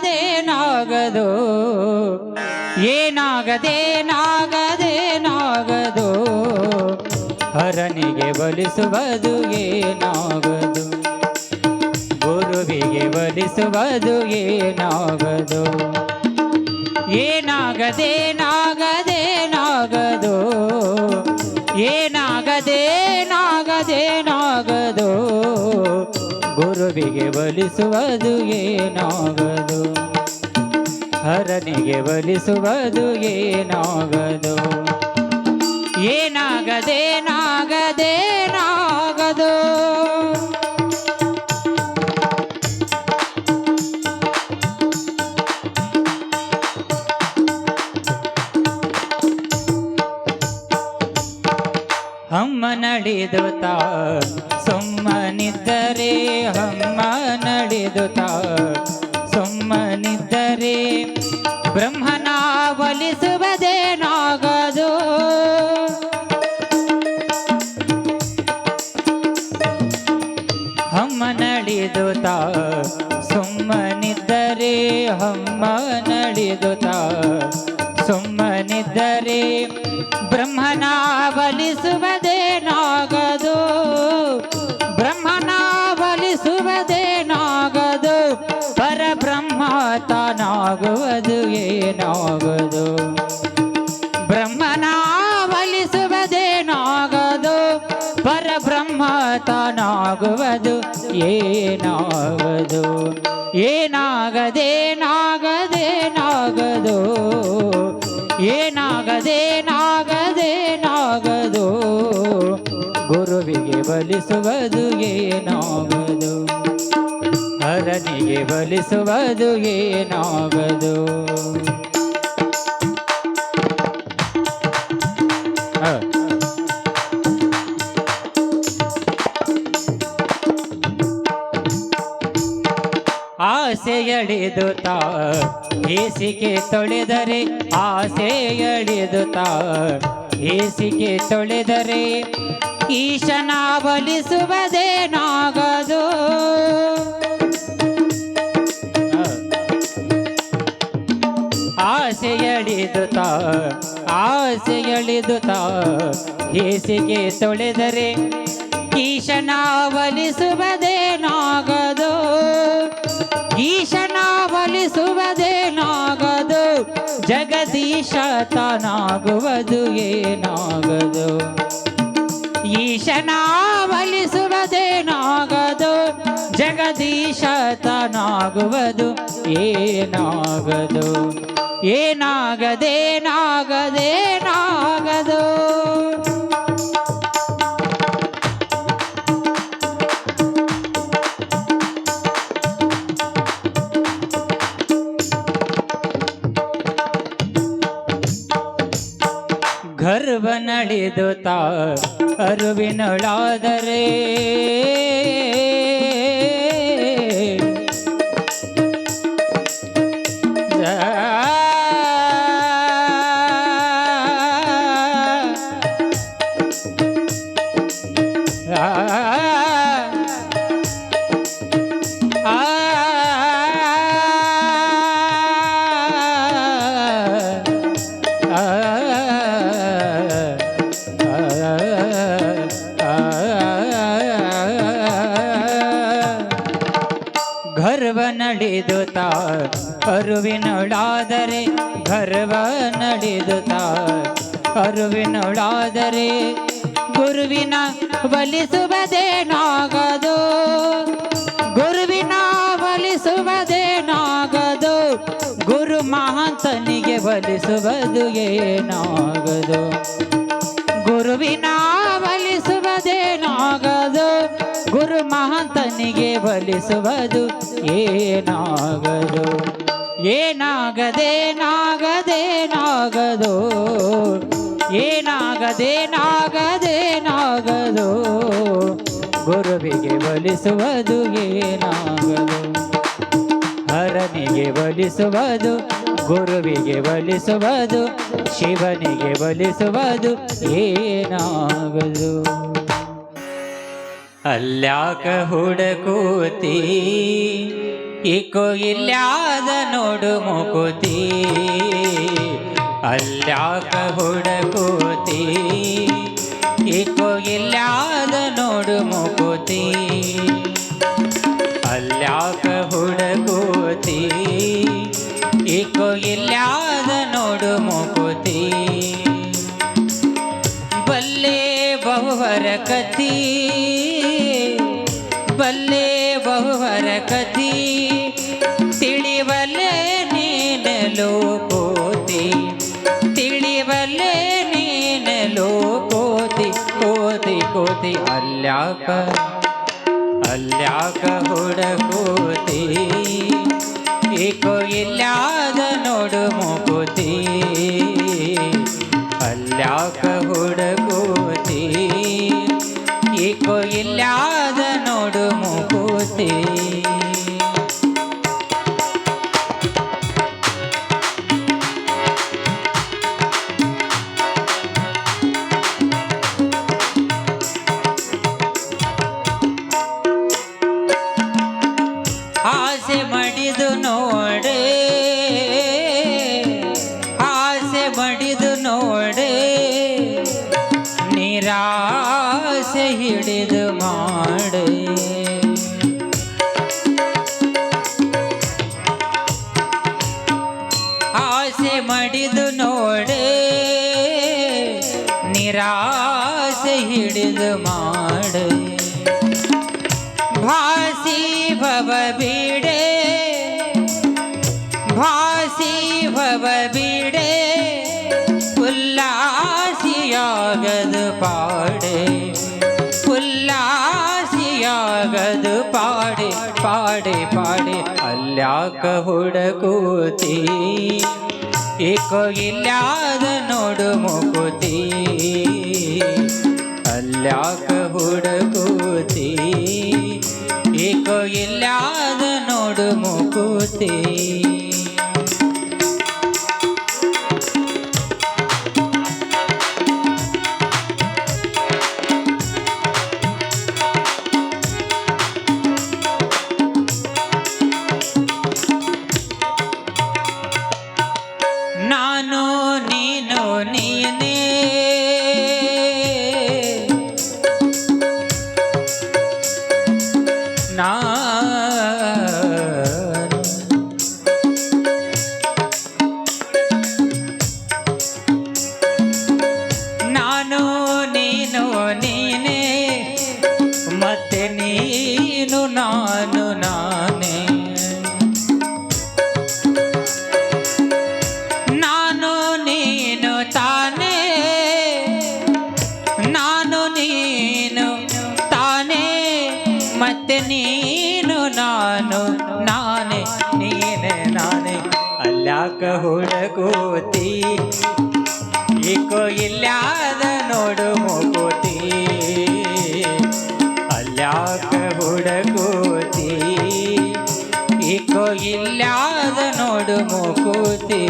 ಏನಾಗದೇನಾಗದು ಏನಾಗದೇನಾಗದೇನಾಗದು ಹರನಿಗೆ ಬಲಿಸುವುದು ಏನಾಗದು? ಗುರುವಿಗೆ ಬಲಿಸುವುದು ಏನಾಗದು? ಏನಾಗದೇನಾಗದೇನಾಗದು ಗುರುವಿಗೆ ಬಲಿಸುವುದು ಏನಾಗದು? ಹರನಿಗೆ ಬಲಿಸುವುದು ಏನಾಗದು? ಏನಾಗದೇನಾಗದೇನಾಗದು? ನಡೆದುತ್ತ ಸುಮ್ಮನಿದ್ದರೆ ಬ್ರಹ್ಮನ ಒಲಿಸುವುದೇನಾಗದು ಹಮ್ಮ ನಡೆದುತ್ತ ಸುಮ್ಮನಿದ್ದರೆ ಹಮ್ಮ ನಡೆದುತ್ತ ಸುಮ್ಮನಿದ್ದರೆ ಬ್ರಹ್ಮನ ಬಲಿಸುವುದೇನಾಗದು ಪರಬ್ರಹ್ಮ ತಾನಾಗುವುದು ಏನಾಗದು ಏನಾಗದೇನಾಗದೇನಾಗದು ಏನಾಗದೇನಾಗದೇನಾಗದು ಗುರುವಿಗೆ ಬಲಿಸುವುದು ಏನಾಗದು ಹರನಿಗೆ ಬಲಿಸುವುದು ಏನಾಗದು ಆಸೆಯಳಿದು ತಾ ಹೇಸಿಗೆ ತೊಳೆದರೆ ಆಸೆ ತಾ ಹೇಸಿಗೆ ತೊಳೆದರೆ ಈಶನ ಬಲಿಸುವುದೇನಾಗದು ಆಸೆ ತಾ ಆಸೆ ತಾ ಏಸಿಗೆ ತೊಳೆದರೆ ಈಶನ ಬಲಿಸುವುದೇನಾಗದು ಈಶನ ತಾನಾಗುವುದು ಏನಾಗದು? ಈಶನ ಬಲಿಸುವುದೇನಾಗದು ಜಗದೀಶ ತಾನಾಗುವುದು ಏನಾಗದು? ಏನಾಗದೇನಾಗದೇನಾಗದು ಗರ್ವ ನಡೆದು ತಾ ಅರುವಿನೊಳಾದರೆ. ಗರ್ವ ನಡೆದು ತಾ ಅರುವಿನೊಳಾದರೆ ಗರ್ವ ನಡೆದು ತಾ ಅರುವಿನೊಳಾದರೆ ಗುರುವಿನ ಬಲಿಸುವುದೇನಾಗದು ಗುರುವಿನ ಬಲಿಸುವುದೇನಾಗದು ಗುರು ಮಹಾಂತನಿಗೆ ಬಲಿಸುವುದು ಏನಾಗದು? ಗುರುವಿನ ಬಲಿಸುವುದೇನಾಗದು ಗುರು ಮಹಾಂತನಿಗೆ ಬಲಿಸುವುದು ಏನಾಗದು? ಏನಾಗದೇನಾಗದೇನಾಗದು ಏನಾಗದೇನಾಗದೇನಾಗದು ಗುರುವಿಗೆ ಬಲಿಸುವುದು ಏನಾಗದು? ಹರನಿಗೆ ಬಲಿಸುವುದು, ಗುರುವಿಗೆ ಬಲಿಸುವುದು, ಶಿವನಿಗೆ ಬಲಿಸುವುದು ಏನಾಗದು? ಅಲ್ಯಾಕ ಹುಡುಕೂತಿ ಇಕೋ ಇಲ್ಲಾದ ನೋಡು ಮುಕುತಿ. ಅಲ್ಯಾಕ ಹುಡುಕುತಿ ಇಕೋ ಇಲ್ಲಾದ ನೋಡು ಮುಕುತಿ. ಅಲ್ಯಾಕ ಹುಡುಕುತಿ ಇಕೋ ಇಲ್ಲಾದ ನೋಡು ಮುಕುತಿ. ಬಲ್ಲೆ ಬಹುವರ ಕಥಿ ಕೋತಿ ಅಲ್ಯಾಕ? ಅಲ್ಯಾಕ ಹುಡುಕೋತಿ? ಏಕೋ ಇಲ್ಲಾದ ನೋಡು ಮುಕುತಿ? ಅಲ್ಯಾಕ ಹುಡುಕೋತಿ? ಏಕೋ ಇಲ್ಲಾದ ನೋಡು ಮುಕುತಿ? ಹಿಡಿದು ಮಾಡೆ ಭಾಸಿ ಭವ ಬೀಡೆ ಭಾಸಿ ಭವ ಬೀಡೆ ಉಲ್ಲಾಸಿಯಾಗದು ಪಾಡೆ ಉಲ್ಲಾಸಿಯಾಗದು ಪಾಡೆ ಪಾಡೆ ಪಾಡೆ ಅಲ್ಯಾಕ ಹುಡುಕೂತಿ ಏಕೋ ಇಲ್ಲಾದ ನೋಡು ಮುಕುತಿ ಅಲ್ಯಾಕ ಹುಡುಕೂತಿ ಏಕೋ ಇಲ್ಲಾದ ನೋಡು ಮುಕುತಿ ಹುಡುಕೋತಿ ಏಕೋ ಇಲ್ಲಾದ ನೋಡು ಮುಗೋತಿ ಅಲ್ಯಾಕ ಹುಡುಕೋತಿ ಏಕೋ ಇಲ್ಲಾದ ನೋಡು ಮುಕೋತಿ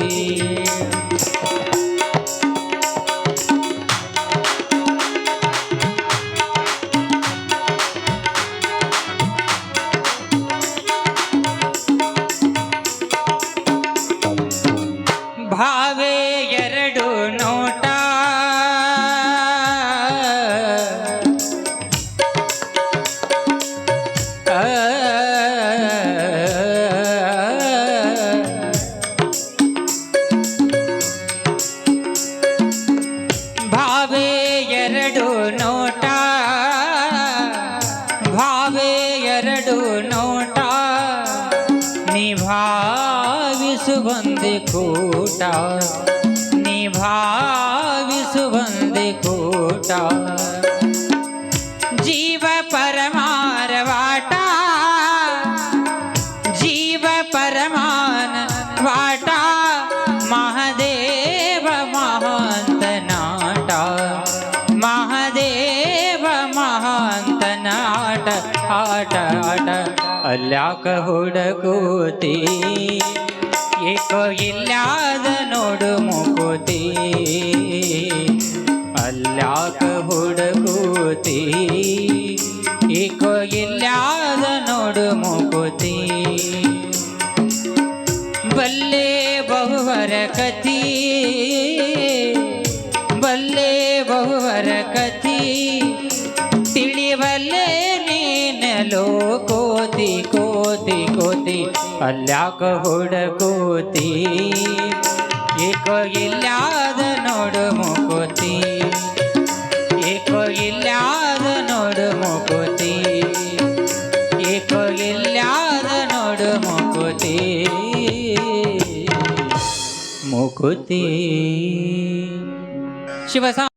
कोटा। निभा सुबंध कोटा। जीव परमार वाटा। जीव परमान वाटा। महादेव महंत नाटा। महादेव महंत नाट। आट आट। अल्लाह कहोड़ कोती ಏಕೋ ಇಲ್ಲಾದ ನೋಡು ಮುಕೋತಿ. ಅಲ್ಲಾಕ ಹುಡುಕೋತಿ. ಏಕೋ ಇಲ್ಲಾದ ನೋಡು ಮುಕೋತಿ. ಬಲ್ಲೆ ಬಹುವರ ಕತಿ ಅಲ್ಯಾಕ ಹುಡುಕೋತಿ ಏಕೋ ಇಲ್ಲಾದ ನೋಡು ಮುಕೋತಿ, ಏಕೋ ಇಲ್ಲಾದ ನೋಡು ಮುಕೋತಿ, ಏಕೋ ಇಲ್ಲಾದ ನೋಡು ಮುಕುತಿ. ಮುಕುತಿ. ಶಿವಸಾ